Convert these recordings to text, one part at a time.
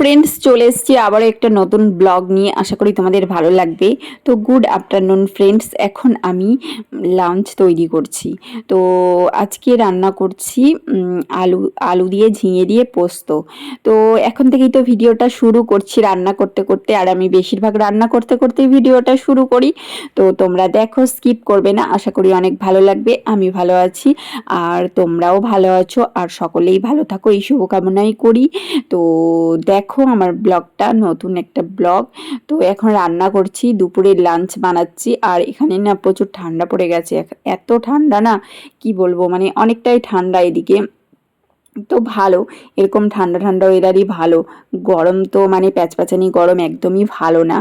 Friends চলে এসেছি আবারও একটা নতুন ব্লগ নিয়ে। আশা করি তোমাদের ভালো লাগবে। তো গুড আফটারনুন ফ্রেন্ডস এখন আমি লাঞ্চ তৈরি করছি। তো আজকে রান্না করছি আলু আলু দিয়ে ঝিঙে দিয়ে পোস্ত। তো এখন থেকেই তো ভিডিওটা শুরু করছি রান্না করতে করতে। আর আমি বেশিরভাগ রান্না করতে করতেই ভিডিওটা শুরু করি। তো তোমরা দেখো স্কিপ করবে না। আশা করি অনেক ভালো লাগবে। আমি ভালো আছি, আর তোমরাও ভালো আছো, আর সকলেই ভালো থাকো। এই শুভকামনাই করি। তো দেখো আমার ব্লগটা নতুন একটা ব্লগ। তো এখন রান্না করছি দুপুরে লাঞ্চ বানাচ্ছি, আর এখানে না প্রচুর ঠান্ডা পড়ে গেছে। এত ঠান্ডা না, কি বলব মানে অনেকটাই ঠান্ডা এদিকে। তো ভালো, এরকম ঠান্ডা ঠান্ডা ওয়েদারই ভালো। গরম তো মানে প্যাচপ্যাচানি গরম একদমই ভালো না।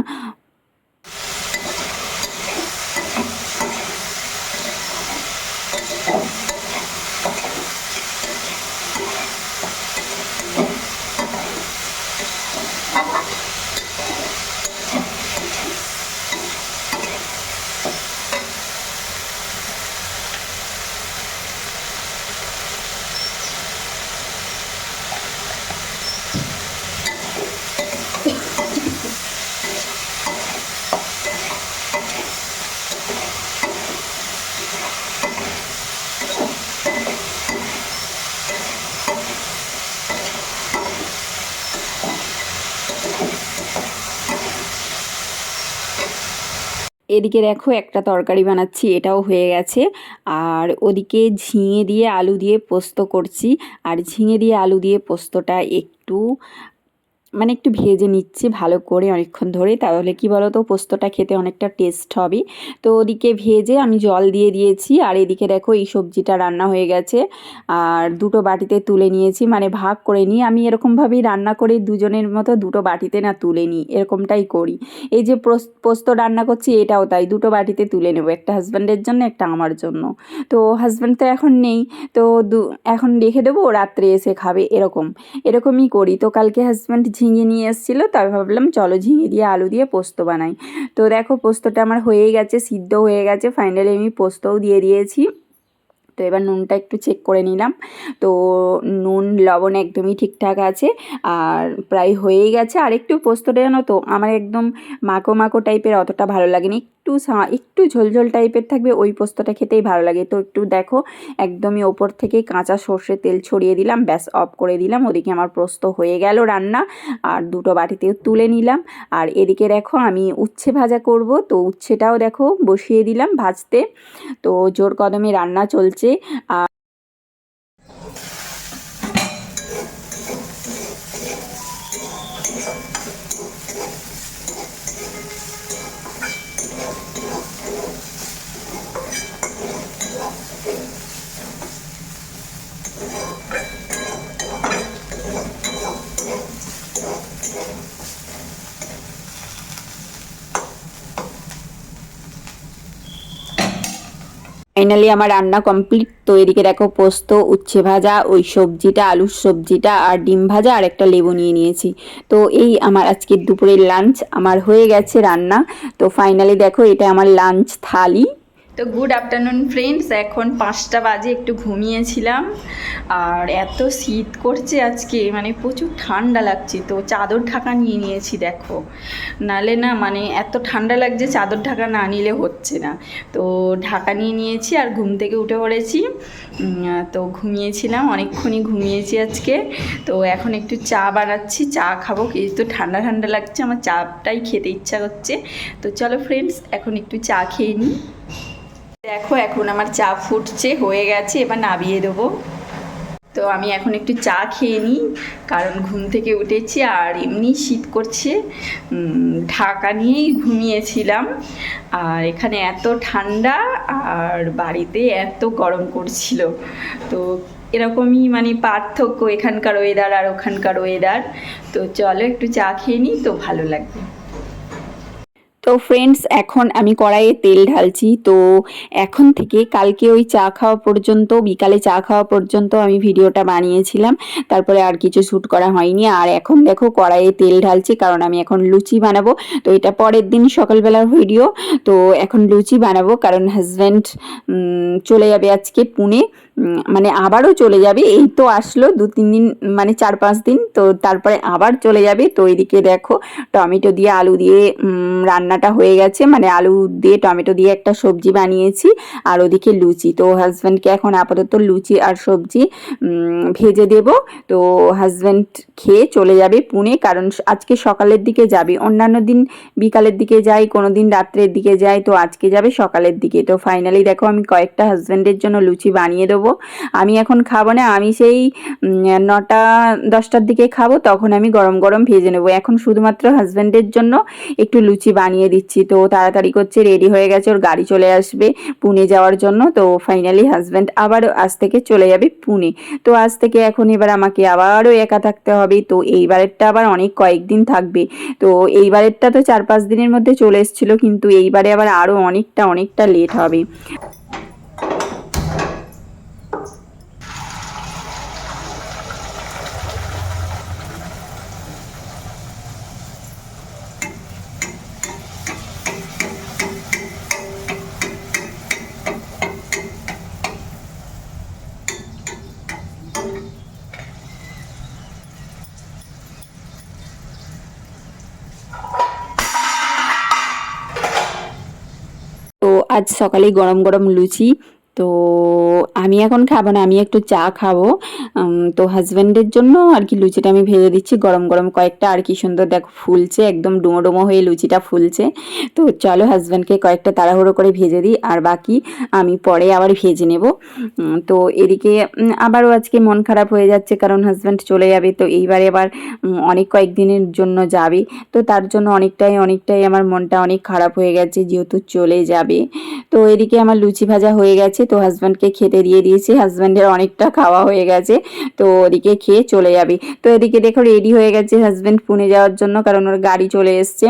এদিকে দেখো একটা তরকারি বানাচ্ছি, এটাও হয়ে গেছে। আর ওদিকে ঝিঙে দিয়ে আলু দিয়ে পোস্ত করছি। আর ঝিঙে দিয়ে আলু দিয়ে পোস্তটা একটু মানে একটু ভেজে নিচ্ছি ভালো করে অনেকক্ষণ ধরে তাহলে কি বলো তো পোস্তটা খেতে অনেকটা টেস্ট হবে। তো ওদিকে ভেজে আমি জল দিয়ে দিয়েছি, আর এদিকে দেখো এই সবজিটা রান্না হয়ে গেছে। আর দুটো বাটিতে তুলে নিয়েছি মানে ভাগ করে নিই। আমি এরকমভাবেই রান্না করে, দুজনের মতো দুটো বাটিতে না তুলে নিই, এরকমটাই করি। এই যে পোস্ত রান্না করছি এটাও তাই, দুটো বাটিতে তুলে নেব, একটা হাজব্যান্ডের জন্য, একটা আমার জন্য। তো হাজব্যান্ড তো এখন নেই, তো এখন রেখে দেবো রাত্রে এসে খাবে, এরকম। এরকমই করি। তো কালকে হাজব্যান্ড ঝিঙে নিয়ে এসেছিল, তাই ভাবলাম চলো ঝিঙে দিয়ে আলু দিয়ে পোস্ত বানাই। তো দেখো পোস্তটা আমার হয়ে গেছে, সিদ্ধ হয়ে গেছে ফাইনালি আমি পোস্তও দিয়ে দিয়েছি। তো এবার নুনটা একটু চেক করে নিলাম। তো নুন, লবণ একদমই ঠিকঠাক আছে, আর প্রায় হয়েই গেছে। আর একটু পোস্তটা জানো তো? আমার একদম মাখো মাখো টাইপের অতটা ভালো লাগেনি। একটু একটু ঝোলঝোল টাইপের থাকবে, ওই পোস্তটা খেতেই ভালো লাগে। তো একটু দেখো, একদমই ওপর থেকে কাঁচা সর্ষে তেল ছড়িয়ে দিলাম, ব্যাস অফ করে দিলাম। ওদিকে আমার পোস্ত হয়ে গেল রান্না, আর দুটো বাটিতে তুলে নিলাম। আর এদিকে দেখো, আমি উচ্ছে ভাজা করব। তো উচ্ছেটাও দেখো, বসিয়ে দিলাম ভাজতে। তো জোর কদমে রান্না চলছে। আর ফাইনালি আমার রান্না কমপ্লিট। তো এদিকে দেখো পোস্ত, উচ্ছে ভাজা, ওই সবজিটা, আলুর সবজিটা আর ডিম ভাজা আর একটা লেবু নিয়ে নিয়েছি। তো এই আমার আজকের দুপুরের লাঞ্চ, আমার হয়ে গেছে রান্না। তো ফাইনালি দেখো এটা আমার লাঞ্চ থালি। তো গুড আফটারনুন ফ্রেন্ডস এখন পাঁচটা বাজে, একটু ঘুমিয়েছিলাম। আর এত শীত করছে আজকে মানে প্রচুর ঠান্ডা লাগছে। তো চাদর ঢাকা নিয়ে নিয়েছি, দেখো। নালে না মানে এত ঠান্ডা লাগছে, চাদর ঢাকা না নিলে হচ্ছে না। তো ঢাকা নিয়ে নিয়েছি আর ঘুম থেকে উঠে পড়েছি। তো ঘুমিয়েছিলাম, অনেকক্ষণই ঘুমিয়েছি আজকে। তো এখন একটু চা বানাচ্ছি, চা খাব। কিন্তু ঠান্ডা ঠান্ডা লাগছে, আমার চাটাই খেতে ইচ্ছা করছে। তো চলো ফ্রেন্ডস এখন একটু চা খেয়ে নিই। দেখো, এখন আমার চা ফুটছে, হয়ে গেছে, এবার নাবিয়ে দেবো। তো আমি এখন একটু চা খেয়ে নিই, কারণ ঘুম থেকে উঠেছি আর এমনি শীত করছে। ঢাকা নিয়েই ঘুমিয়েছিলাম। আর এখানে এত ঠান্ডা আর বাড়িতে এত গরম করছিল। তো এরকমই মানে পার্থক্য এখানকার ওয়েদার আর ওখানকার ওয়েদার তো চলো একটু চা খেয়ে নিই, তো ভালো লাগবে। তো ফ্রেন্ডস এখন আমি কড়াইয়ে তেল ঢালছি। তো এখন থেকে কালকে ওই চা খাওয়া পর্যন্ত, বিকালে চা খাওয়া পর্যন্ত আমি ভিডিওটা বানিয়েছিলাম। তারপরে আর কিছু শ্যুট করা হয়নি। আর এখন দেখো কড়াইয়ে তেল ঢালছি, কারণ আমি এখন লুচি বানাবো। তো এটা পরের দিন সকালবেলার ভিডিও তো এখন লুচি বানাবো, কারণ হাজব্যান্ড চলে যাবে আজকে পুনে। মানে আবারও চলে যাবে। এই তো আসলো দু তিন দিন মানে চার পাঁচ দিন। তো তারপরে আবার চলে যাবে। তো এদিকে দেখো, টমেটো দিয়ে আলু দিয়ে রান্নাটা হয়ে গেছে। মানে আলু দিয়ে টমেটো দিয়ে একটা সবজি বানিয়েছি। আর ওদিকে লুচি। তো হাজব্যান্ডকে এখন আপাতত লুচি আর সবজি ভেজে দেব। তো হাজব্যান্ড খেয়ে চলে যাবে পুনে। কারণ আজকে সকালের দিকে যাবে। অন্যান্য দিন বিকালের দিকে যাই কোনো দিন রাত্রের দিকে যাই তো আজকে যাবে সকালের দিকে। তো ফাইনালি দেখো, আমি কয়েকটা হাজব্যান্ডের জন্য লুচি বানিয়ে দেবো। আমি এখন খাব না, আমি সেই নটা, দশটার দিকে খাব, তখন আমি গরম গরম ভেজে নেব। এখন শুধুমাত্র হাজব্যান্ডের জন্য একটু লুচি বানিয়ে দিচ্ছি। তো তাড়াতাড়ি করছে রেডি হয়ে গেছে, ওর গাড়ি চলে আসবে পুনে যাওয়ার জন্য। তো ফাইনালি হাজব্যান্ড আবার আজ থেকে চলে যাবে পুনে। তো আজ থেকে এখন এবার আমাকে আবারও একা থাকতে হবে। তো এইবারেরটা আবার অনেক কয়েকদিন থাকবে। তো এইবারেরটা তো চার পাঁচ দিনের মধ্যে চলে এসেছিল, কিন্তু এইবারে আবার আরও অনেকটা অনেকটা লেট হবে তো আজ সকালেই গরম গরম লুচি তো আমি এখন খাব না, আমি একটু চা খাব। তো হাজব্যান্ডের জন্য আর কি লুচিটা আমি ভেজে দিচ্ছি, গরম গরম কয়েকটা। আর কি সুন্দর দেখো ফুলছে, একদম ডুমো ডুমো হয়ে লুচিটা ফুলছে। তো চলো হাজব্যান্ডকে কয়েকটা তাড়াহুড়ো করে ভেজে দিই, আর বাকি আমি পরে আবার ভেজে নেব। তো এদিকে আবারও আজকে মন খারাপ হয়ে যাচ্ছে কারণ হাজব্যান্ড চলে যাবে, তো এইবারে আবার অনেক কয়েকদিনের জন্য যাবে। তো তার জন্য অনেকটাই অনেকটাই আমার মনটা অনেক খারাপ হয়ে গেছে, যেহেতু চলে যাবে। তো এদিকে আমার লুচি ভাজা হয়ে গেছে তো হাজব্যান্ডকে খেতে দিয়ে দিয়েছি। হাজব্যান্ডের অনেকটা খাওয়া হয়ে গেছে, তো ওদিকে খেয়ে চলে যাবে। তো এদিকে দেখো রেডি হয়ে গেছে হাজব্যান্ড পুনে যাওয়ার জন্য, কারণ ওর গাড়ি চলে এসছে।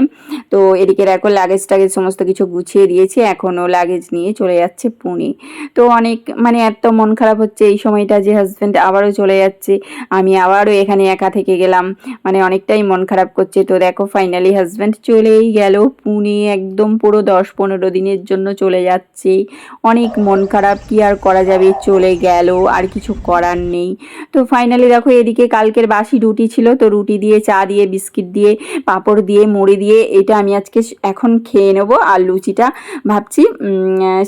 তো এদিকে দেখো লাগেজ টাগেজ সমস্ত কিছু গুছিয়ে দিয়েছে এখন ও লাগেজ নিয়ে চলে যাচ্ছে পুনে। তো অনেক মানে এত মন খারাপ হচ্ছে এই সময়টা যে হাজব্যান্ড আবারও চলে যাচ্ছে। আমি আবারও এখানে একা থেকে গেলাম মানে অনেকটাই মন খারাপ করছে। তো দেখো ফাইনালি হাজব্যান্ড চলেই গেল পুনে, একদম পুরো দশ পনেরো দিনের জন্য চলে যাচ্ছে। অনেক মন খারাপ কি আর করা যাবে? চলে গেল আর কিছু করার নেই। তো ফাইনালি দেখো এদিকে কালকের বাসি রুটি ছিল তো রুটি দিয়ে চা দিয়ে বিস্কিট দিয়ে পাঁপড় দিয়ে মুড়ি দিয়ে এটা আমি আজকে এখন খেয়ে নেব আর লুচিটা ভাবছি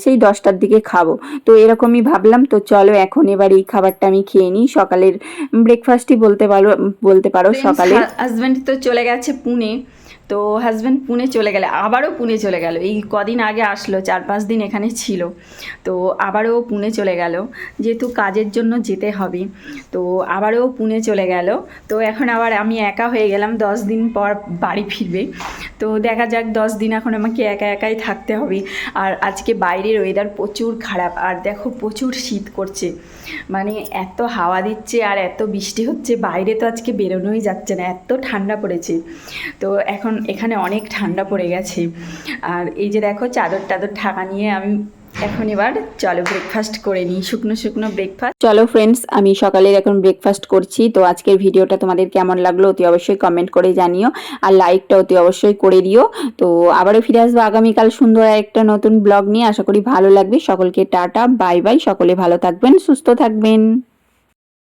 সেই দশটার দিকে খাব। তো এরকমই ভাবলাম তো চলো এখন এবার এই খাবারটা আমি খেয়ে নিই। সকালের ব্রেকফাস্টই বলতে পারো বলতে পারো সকালে হাজব্যান্ড তো চলে গেছে পুনে। তো হাজব্যান্ড পুনে চলে গেলে, আবারও পুনে চলে গেল। এই কদিন আগে আসলো, চার পাঁচ দিন এখানে ছিল। তো আবারও পুনে চলে গেল। যেহেতু কাজের জন্য যেতে হবে, তো আবারও পুনে চলে গেল। তো এখন আবার আমি একা হয়ে গেলাম, দশ দিন পর বাড়ি ফিরবে। তো দেখা যাক, দশ দিন এখন আমাকে একা একাই থাকতে হবে। আর আজকে বাইরের ওয়েদার প্রচুর খারাপ, আর দেখো প্রচুর শীত করছে। মানে এত হাওয়া দিচ্ছে আর এত বৃষ্টি হচ্ছে, বাইরে তো আজকে বেরোনোই যাচ্ছে না, এত ঠান্ডা পড়েছে। তো এখন এখানে অনেক ঠান্ডা পড়ে গেছে। আর এই যে দেখো চাদর টাদর ঢাকা নিয়ে আমি এখন এবার চলো ব্রেকফাস্ট করে নিই, শুকনো শুকনো ব্রেকফাস্ট চলো ফ্রেন্ডস আমি সকালের এখন ব্রেকফাস্ট করছি। তো আজকের ভিডিওটা তোমাদের কেমন লাগল অতি অবশ্যই কমেন্ট করে জানিও। আর লাইকটা অতি অবশ্যই করে দিও। তো আবারও ফিরে আসব আগামীকাল সুন্দর একটা নতুন ব্লগ নিয়ে। আশা করি ভালো লাগবে। সকলকে টাটা বাই বাই সকলে ভালো থাকবেন, সুস্থ থাকবেন।